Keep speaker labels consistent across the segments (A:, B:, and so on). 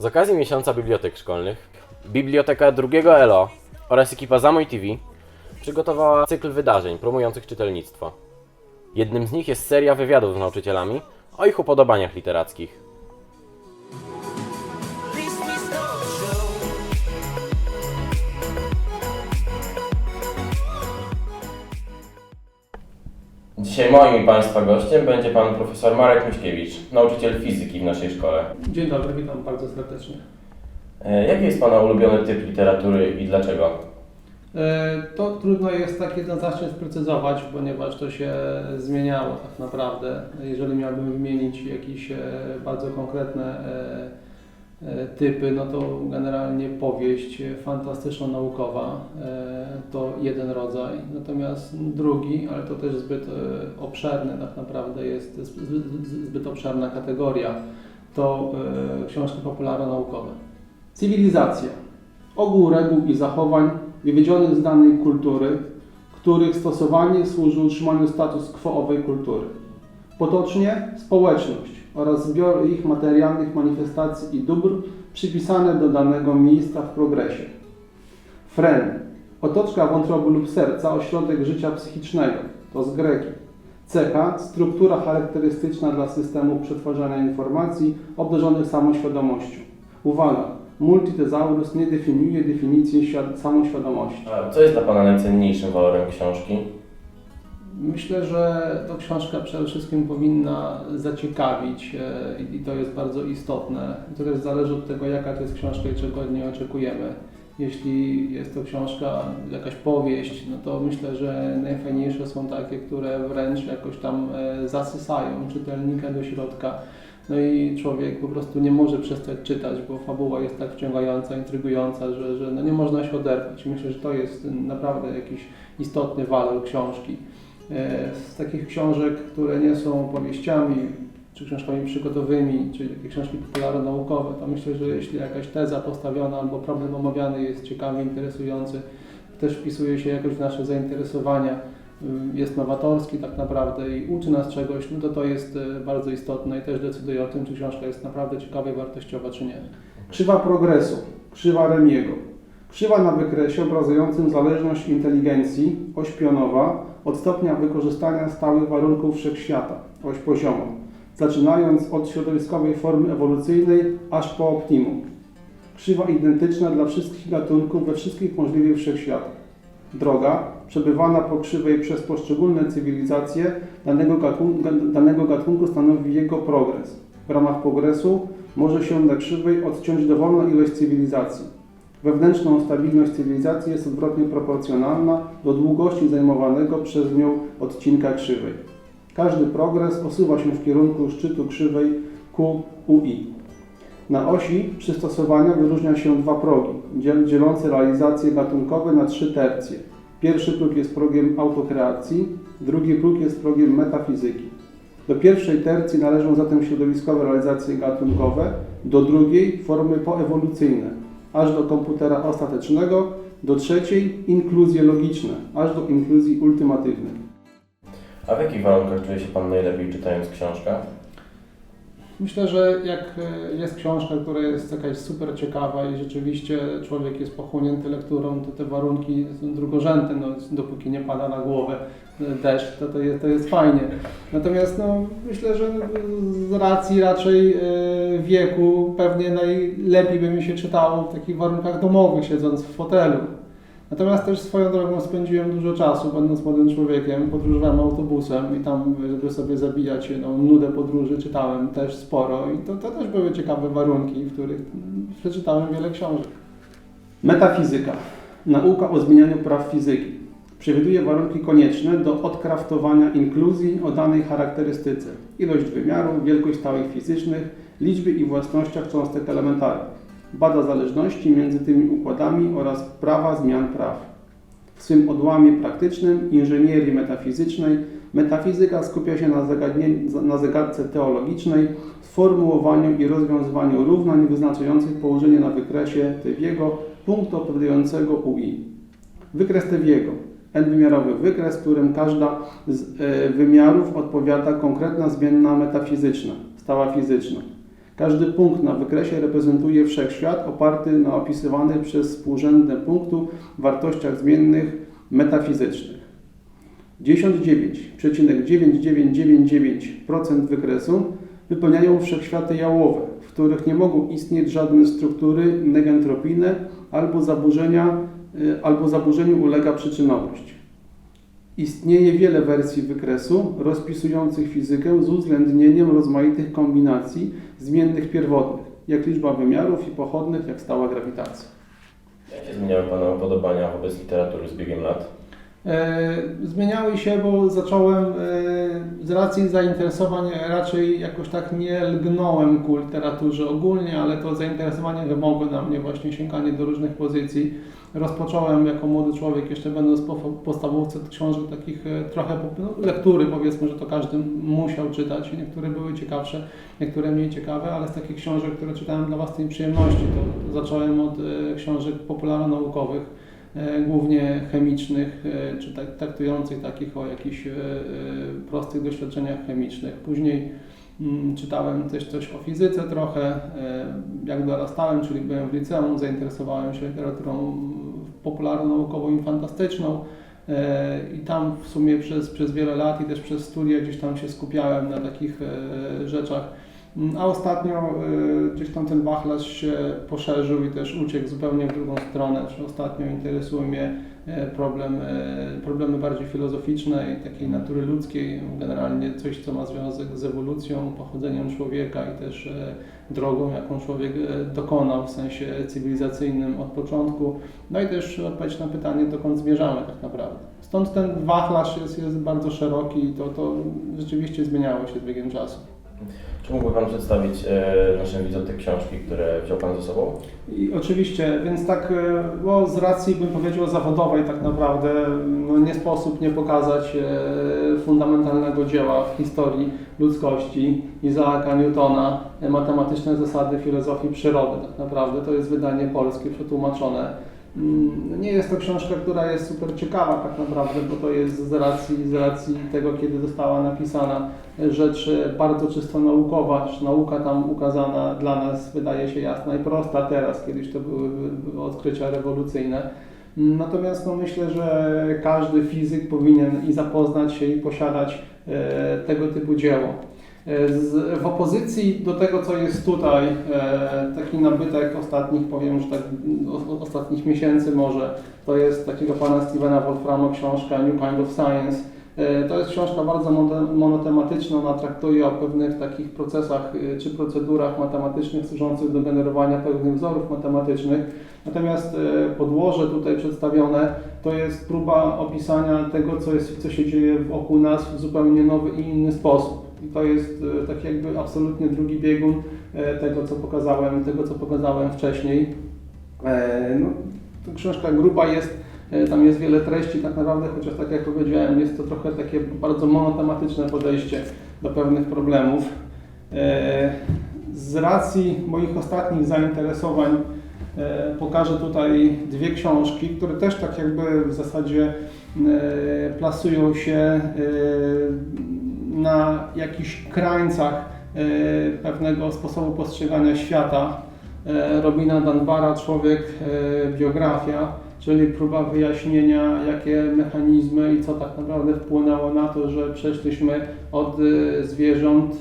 A: Z okazji miesiąca bibliotek szkolnych, Biblioteka drugiego ELO oraz ekipa Zamoj TV przygotowała cykl wydarzeń promujących czytelnictwo. Jednym z nich jest seria wywiadów z nauczycielami o ich upodobaniach literackich. Dzisiaj moim i Państwa gościem będzie Pan profesor Marek Miśkiewicz, nauczyciel fizyki w naszej szkole.
B: Dzień dobry, witam bardzo serdecznie.
A: E, Jaki jest Pana ulubiony typ literatury i dlaczego?
B: E, To trudno jest tak jednoznacznie sprecyzować, ponieważ to się zmieniało tak naprawdę. Jeżeli miałbym wymienić jakieś e, bardzo konkretne e, typy, no to generalnie powieść fantastyczno-naukowa e, to jeden rodzaj, natomiast drugi, ale to też zbyt e, obszerny tak naprawdę jest, zbyt, obszerna kategoria, to e, książki popularno-naukowe. Cywilizacja. Ogół reguł i zachowań wywiedzionych z danej kultury, których stosowanie służy utrzymaniu status quo owej kultury. Potocznie społeczność oraz zbior ich materialnych manifestacji i dóbr przypisane do danego miejsca w progresie. Fren. Otoczka wątroby lub serca, ośrodek życia psychicznego, to z greki. Cecha, struktura charakterystyczna dla systemu przetwarzania informacji obdarzonych samoświadomością. Uwaga! Multitezaurus nie definiuje definicji świad- samoświadomości.
A: A co jest dla Pana najcenniejszym walorem książki?
B: Myślę, że to książka przede wszystkim powinna zaciekawić e, i- to jest bardzo istotne. To też zależy od tego, jaka to jest książka i czego od niej oczekujemy. Jeśli jest to książka, jakaś powieść, no to myślę, że najfajniejsze są takie, które wręcz jakoś tam e, zasysają czytelnika do środka. No i człowiek po prostu nie może przestać czytać, bo fabuła jest tak wciągająca, intrygująca, że, że no nie można się oderwać. Myślę, że to jest naprawdę jakiś istotny walor książki. E, Z takich książek, które nie są powieściami, czy książkami przygotowymi, czy jakieś książki popularno-naukowe, to myślę, że jeśli jakaś teza postawiona albo problem omawiany jest ciekawy, interesujący, też wpisuje się jakoś w nasze zainteresowania, y, jest nowatorski tak naprawdę i uczy nas czegoś, no to to jest e, bardzo istotne i też decyduje o tym, czy książka jest naprawdę ciekawa i wartościowa, czy nie. Krzywa progresu, krzywa Remiego. Krzywa na wykresie obrazującym zależność inteligencji, oś pionowa, od stopnia wykorzystania stałych warunków wszechświata, oś pozioma, zaczynając od środowiskowej formy ewolucyjnej aż po optimum. Krzywa identyczna dla wszystkich gatunków we wszystkich możliwych wszechświatach. Droga, przebywana po krzywej przez poszczególne cywilizacje danego gatunku, danego gatunku stanowi jego progres. W ramach progresu może się na krzywej odciąć dowolna ilość cywilizacji. Wewnętrzną stabilność cywilizacji jest odwrotnie proporcjonalna do długości zajmowanego przez nią odcinka krzywej. Każdy progres osuwa się w kierunku szczytu krzywej ku UI. Na osi przystosowania wyróżnia się dwa progi, dziel- dzielące realizacje gatunkowe na trzy tercje. Pierwszy próg jest progiem autokreacji, drugi próg jest progiem metafizyki. Do pierwszej tercji należą zatem środowiskowe realizacje gatunkowe, do drugiej formy poewolucyjne, aż do komputera ostatecznego, do trzeciej inkluzje logiczne, aż do inkluzji ultimatywnej.
A: A w jakich warunkach czuje się Pan najlepiej czytając książkę?
B: Myślę, że jak e, jest książka, która jest jakaś super ciekawa i rzeczywiście człowiek jest pochłonięty lekturą, to te warunki są drugorzędne, no, dopóki nie pada na głowę e, deszcz, to, to, jest, to jest fajnie. Natomiast no, myślę, że z racji raczej e, wieku pewnie najlepiej by mi się czytało w takich warunkach domowych, siedząc w fotelu. Natomiast też swoją drogą spędziłem dużo czasu, będąc młodym człowiekiem, podróżowałem autobusem i tam, żeby sobie zabijać no, nudę podróży, czytałem też sporo i to, to też były ciekawe warunki, w których przeczytałem wiele książek. Metafizyka. Nauka o zmienianiu praw fizyki. Przewiduje warunki konieczne do odkraftowania inkluzji o danej charakterystyce. Ilość wymiarów, wielkość stałych fizycznych, liczby i własnościach cząstek elementarnych. Bada zależności między tymi układami oraz prawa zmian praw. W swym odłamie praktycznym inżynierii metafizycznej metafizyka skupia się na, na zagadce teologicznej, sformułowaniu i rozwiązywaniu równań wyznaczających położenie na wykresie Tewiego punktu opowiadającego UI. Wykres Tewiego. N-wymiarowy wykres, w którym każda z e, wymiarów odpowiada konkretna zmienna metafizyczna, stała fizyczna. Każdy punkt na wykresie reprezentuje wszechświat oparty na opisywanych przez współrzędne punktu wartościach zmiennych metafizycznych. 99,9999% wykresu wypełniają wszechświaty jałowe, w których nie mogą istnieć żadne struktury negentropijne albo zaburzenia, y, albo zaburzeniu ulega przyczynowość. Istnieje wiele wersji wykresu rozpisujących fizykę z uwzględnieniem rozmaitych kombinacji zmiennych pierwotnych, jak liczba wymiarów i pochodnych, jak stała grawitacja.
A: Jak się zmieniały Pana upodobania wobec literatury z biegiem lat?
B: E, Zmieniały się, bo zacząłem e, z racji zainteresowań raczej jakoś tak nie lgnąłem ku literaturze ogólnie, ale to zainteresowanie wymogło na mnie właśnie sięganie do różnych pozycji. Rozpocząłem jako młody człowiek, jeszcze będąc po podstawówce, od książek takich e, trochę no, lektury, powiedzmy, że to każdy musiał czytać. Niektóre były ciekawsze, niektóre mniej ciekawe, ale z takich książek, które czytałem dla własnej przyjemności, to zacząłem od książek popularno-naukowych głównie chemicznych, e, czy tak, traktujących takich o jakichś e, e, prostych doświadczeniach chemicznych. Później mm, czytałem też coś o fizyce trochę. e, Jak dorastałem, czyli byłem w liceum, zainteresowałem się literaturą popularno-naukową i fantastyczną. E, I tam w sumie przez, przez wiele lat i też przez studia gdzieś tam się skupiałem na takich e, rzeczach. Mm, A ostatnio e, gdzieś tam ten wachlarz się poszerzył i też uciekł zupełnie w drugą stronę. Czy ostatnio interesuje mnie e, problem, e, problemy bardziej filozoficzne i takiej natury ludzkiej, generalnie coś, co ma związek z ewolucją, pochodzeniem człowieka i też e, drogą, jaką człowiek dokonał w sensie cywilizacyjnym od początku. No i też odpowiedź na pytanie, dokąd zmierzamy tak naprawdę. Stąd ten wachlarz jest, jest bardzo szeroki i to, to rzeczywiście zmieniało się z biegiem czasu.
A: Czy mógłby Pan przedstawić e, naszym widzom te książki, które wziął Pan ze sobą?
B: I oczywiście, więc tak, e, bo z racji bym powiedział zawodowej tak naprawdę no nie sposób nie pokazać e, fundamentalnego dzieła w historii ludzkości Izaaka Newtona, matematyczne zasady filozofii przyrody. Tak naprawdę to jest wydanie polskie przetłumaczone. Mm, Nie jest to książka, która jest super ciekawa tak naprawdę, bo to jest z racji, z racji tego, kiedy została napisana rzecz e, bardzo czysto naukowa, nauka tam ukazana dla nas wydaje się jasna i prosta teraz, kiedyś to były były odkrycia rewolucyjne. Mm, Natomiast no, myślę, że każdy fizyk powinien i zapoznać się i posiadać e, tego typu dzieło. E, Z, w opozycji do tego, co jest tutaj, e, taki nabytek ostatnich, powiem, że tak, o, ostatnich miesięcy może, to jest takiego pana Stevena Wolframa książka New Kind of Science. E, To jest książka bardzo mono- monotematyczna, ona traktuje o pewnych takich procesach e, czy procedurach matematycznych służących do generowania pewnych wzorów matematycznych. Natomiast e, podłoże tutaj przedstawione to jest próba opisania tego, co, jest, co się dzieje wokół nas w zupełnie nowy i inny sposób. I to jest e, tak jakby absolutnie drugi biegun e, tego, co pokazałem, tego, co pokazałem wcześniej. E, No, książka gruba jest, tam jest wiele treści tak naprawdę, chociaż tak jak powiedziałem, jest to trochę takie bardzo monotematyczne podejście do pewnych problemów. Z racji moich ostatnich zainteresowań pokażę tutaj dwie książki, które też tak jakby w zasadzie plasują się na jakichś krańcach e, pewnego sposobu postrzegania świata. E, Robina Dunbara, Człowiek, e, biografia, czyli próba wyjaśnienia, jakie mechanizmy i co tak naprawdę wpłynęło na to, że przeszliśmy od zwierząt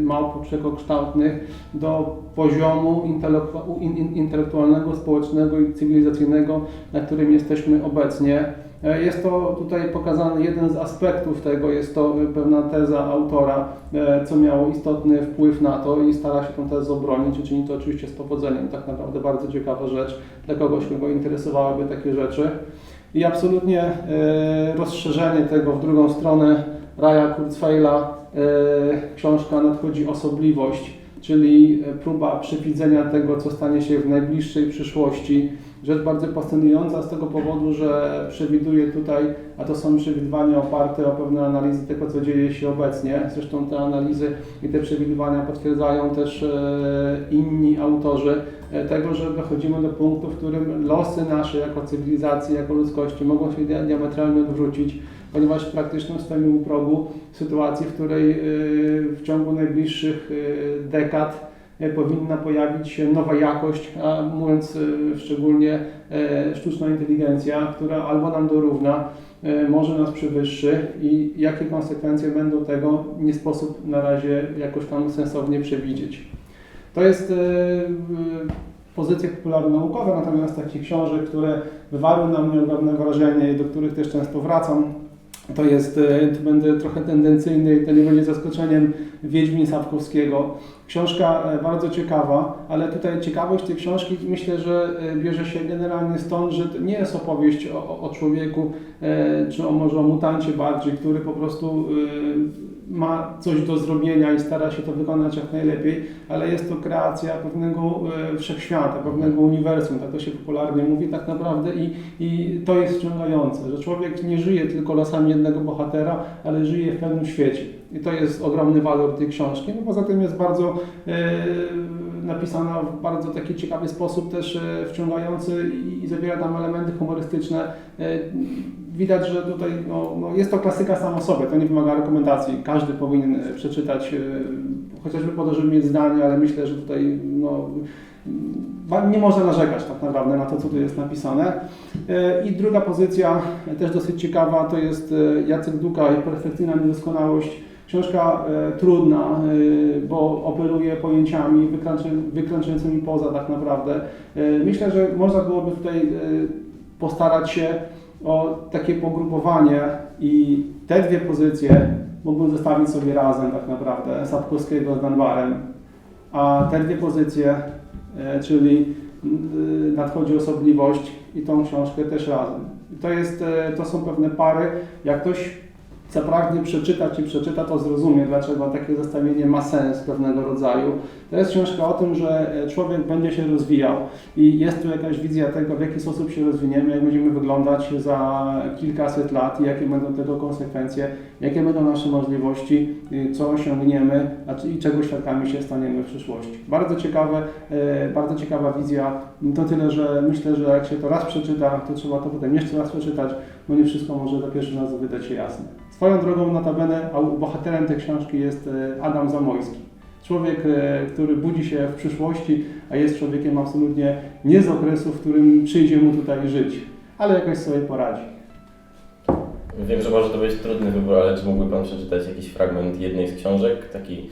B: małp przekokształtnych do poziomu intelektu- in- in- intelektualnego, społecznego i cywilizacyjnego, na którym jesteśmy obecnie. E, Jest to tutaj pokazany jeden z aspektów tego, jest to pewna teza autora, e, co miało istotny wpływ na to i stara się tę tezę obronić czyni to oczywiście z powodzeniem. Tak naprawdę bardzo ciekawa rzecz dla kogoś, kogo interesowałyby takie rzeczy. I absolutnie e, rozszerzenie tego w drugą stronę Raja Kurzweila, książka Nadchodzi osobliwość, czyli próba przewidzenia tego, co stanie się w najbliższej przyszłości. Rzecz bardzo fascynująca z tego powodu, że przewiduje tutaj, a to są przewidywania oparte o pewne analizy tego, co dzieje się obecnie. Zresztą te analizy i te przewidywania potwierdzają też e, inni autorzy e, tego, że dochodzimy do punktu, w którym losy nasze jako cywilizacji, jako ludzkości mogą się dia- diametralnie odwrócić, ponieważ praktycznie stoimy u progu sytuacji, w której e, w ciągu najbliższych dekad powinna pojawić się nowa jakość, a mówiąc e, szczególnie e, sztuczna inteligencja, która albo nam dorówna, e, może nas przewyższy i jakie konsekwencje będą tego, nie sposób na razie jakoś tam sensownie przewidzieć. To jest e, pozycje popularno-naukowe, natomiast takich książek, które wywarły na mnie ogromne wrażenie i do których też często wracam, to jest, e, tu będę trochę tendencyjny i to nie będzie zaskoczeniem, Wiedźmin Sapkowskiego. Książka e, bardzo ciekawa, ale tutaj ciekawość tej książki myślę, że e, bierze się generalnie stąd, że to nie jest opowieść o, o- człowieku, czy o, może o mutancie bardziej, który po prostu ma coś do zrobienia i stara się to wykonać jak najlepiej, ale jest to kreacja pewnego e, wszechświata, pewnego uniwersum, tak to się popularnie mówi tak naprawdę i, i to jest wciągające, że człowiek nie żyje tylko losami jednego bohatera, ale żyje w pewnym świecie. I to jest ogromny walor tej książki. No poza tym jest bardzo e, napisana w bardzo taki ciekawy sposób, też e, wciągający i, zawiera tam elementy humorystyczne. E, widać, że tutaj no, no jest to klasyka sama sobie, to nie wymaga rekomendacji. Każdy powinien e, przeczytać, chociażby po to, żeby mieć zdanie, ale myślę, że tutaj no, nie można narzekać tak naprawdę na to, co tu jest napisane. I druga pozycja, też dosyć ciekawa, to jest Jacek Duka i Perfekcyjna Niedoskonałość. Książka e, trudna, e, bo operuje pojęciami wykręcającymi poza tak naprawdę. E, myślę, że można byłoby tutaj postarać się o takie pogrupowanie i te dwie pozycje mógłbym zestawić sobie razem tak naprawdę, Sapkowskiego z Danbarem, a te dwie pozycje, czyli nadchodzi osobliwość i tą książkę też razem. To, jest, to są pewne pary, jak ktoś zapragnie przeczytać i przeczyta, to zrozumie, dlaczego takie zestawienie ma sens pewnego rodzaju. To jest książka o tym, że e, człowiek będzie się rozwijał i jest tu jakaś wizja tego, w jaki sposób się rozwiniemy, jak będziemy wyglądać za kilkaset lat i jakie będą tego konsekwencje, jakie będą nasze możliwości, y, co osiągniemy i czego świadkami się staniemy w przyszłości. Bardzo ciekawe, e, bardzo ciekawa wizja. To tyle, że myślę, że jak się to raz przeczyta, to trzeba to potem jeszcze raz przeczytać, bo nie wszystko może za pierwszy raz wydać się jasne. Swoją drogą notabene, a bohaterem tej książki jest e, Adam Zamojski. Człowiek, e, który budzi się w przyszłości, a jest człowiekiem absolutnie nie z okresu, w którym przyjdzie mu tutaj żyć, ale jakoś sobie poradzi.
A: Wiem, że może to być trudny wybór, ale czy mógłby Pan przeczytać jakiś fragment jednej z książek? Taki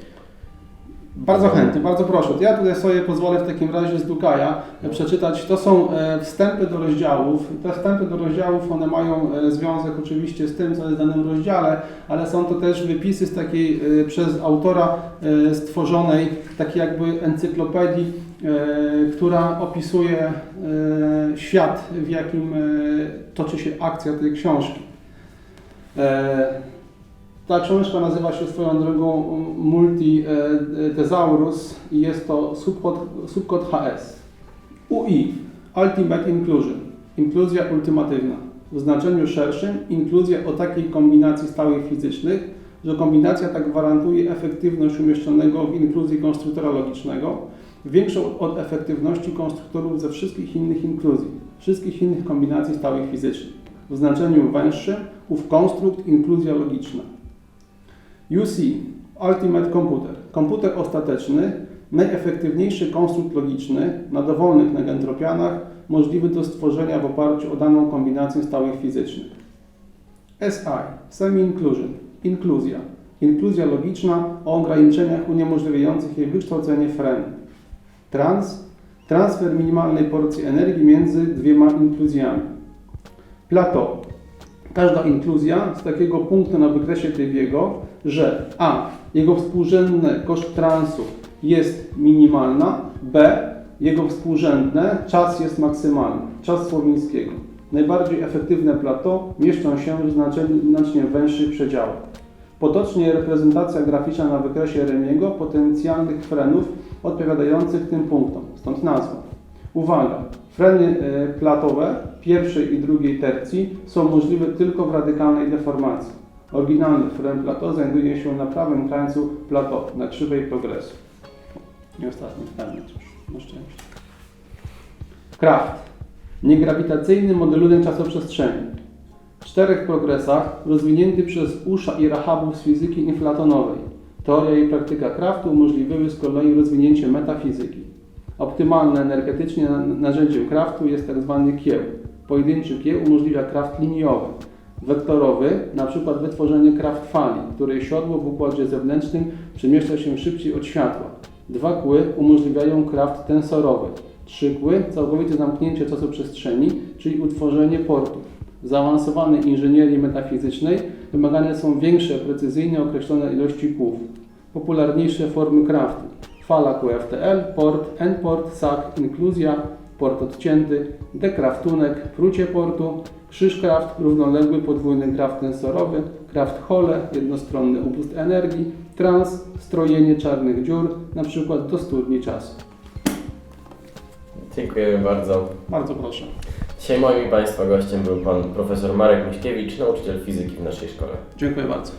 B: Bardzo chętnie, bardzo proszę. Ja tutaj sobie pozwolę w takim razie z Dukaja przeczytać. To są e, wstępy do rozdziałów. Te wstępy do rozdziałów, one mają e, związek oczywiście z tym, co jest w danym rozdziale, ale są to też wypisy z takiej e, przez autora e, stworzonej takiej jakby encyklopedii, e, która opisuje e, świat, w jakim e, toczy się akcja tej książki. E, ta książka nazywa się swoją drogą Multi e, Thesaurus i jest to subkod, subkod HS. UI Ultimate Inclusion. Inkluzja ultimatywna. W znaczeniu szerszym inkluzja o takiej kombinacji stałych fizycznych, że kombinacja ta gwarantuje efektywność umieszczonego w inkluzji konstruktora logicznego, większą od efektywności konstruktorów ze wszystkich innych inkluzji, wszystkich innych kombinacji stałych fizycznych. W znaczeniu węższym ów konstrukt inkluzja logiczna. UC Ultimate Computer. Komputer ostateczny, najefektywniejszy konstrukt logiczny na dowolnych negentropianach, możliwy do stworzenia w oparciu o daną kombinację stałych fizycznych. SI Semi-Inclusion. Inkluzja. Inkluzja logiczna o ograniczeniach uniemożliwiających jej wykształcenie frenu. Trans. Transfer minimalnej porcji energii między dwiema inkluzjami. Plateau. Każda inkluzja z takiego punktu na wykresie Daviego, że a. jego współrzędne koszt transu jest minimalna, b. jego współrzędne czas jest maksymalny, czas Słowińskiego. Najbardziej efektywne plateau mieszczą się w znacznie, znacznie węższych przedziałach. Potocznie reprezentacja graficzna na wykresie Remiego potencjalnych frenów odpowiadających tym punktom, stąd nazwa. Uwaga! Freny e, platowe pierwszej i drugiej tercji są możliwe tylko w radykalnej deformacji. Oryginalny fren plateau znajduje się na prawym krańcu plateau, na krzywej progresu. I ostatni fragment już, na szczęście. Kraft. Niegrawitacyjny modelunek czasoprzestrzeni. W czterech progresach rozwinięty przez Usza i Rahabów z fizyki inflatonowej. Teoria i praktyka kraftu umożliwiły z kolei rozwinięcie metafizyki. Optymalne energetycznie na- narzędziem kraftu jest tzw. kieł. Pojedynczy kieł umożliwia kraft liniowy. Wektorowy, na przykład wytworzenie kraft fali, której siodło w układzie zewnętrznym przemieszcza się szybciej od światła. Dwa kły umożliwiają kraft tensorowy. Trzy kły całkowite zamknięcie czasoprzestrzeni, czyli utworzenie portów. W zaawansowanej inżynierii metafizycznej wymagane są większe, precyzyjnie określone ilości kłów. Popularniejsze formy kraftu. Fala QFTL, port, N-port, SAC, inkluzja, port odcięty, dekraftunek, prucie portu, krzyżkraft, równoległy podwójny kraft tensorowy, kraft Hole, jednostronny upust energii, trans, strojenie czarnych dziur, np. do studni czasu.
C: Dziękujemy bardzo.
B: Bardzo proszę.
C: Dzisiaj moim i Państwa gościem był Pan Profesor Marek Miśkiewicz, nauczyciel fizyki w naszej szkole.
B: Dziękuję bardzo.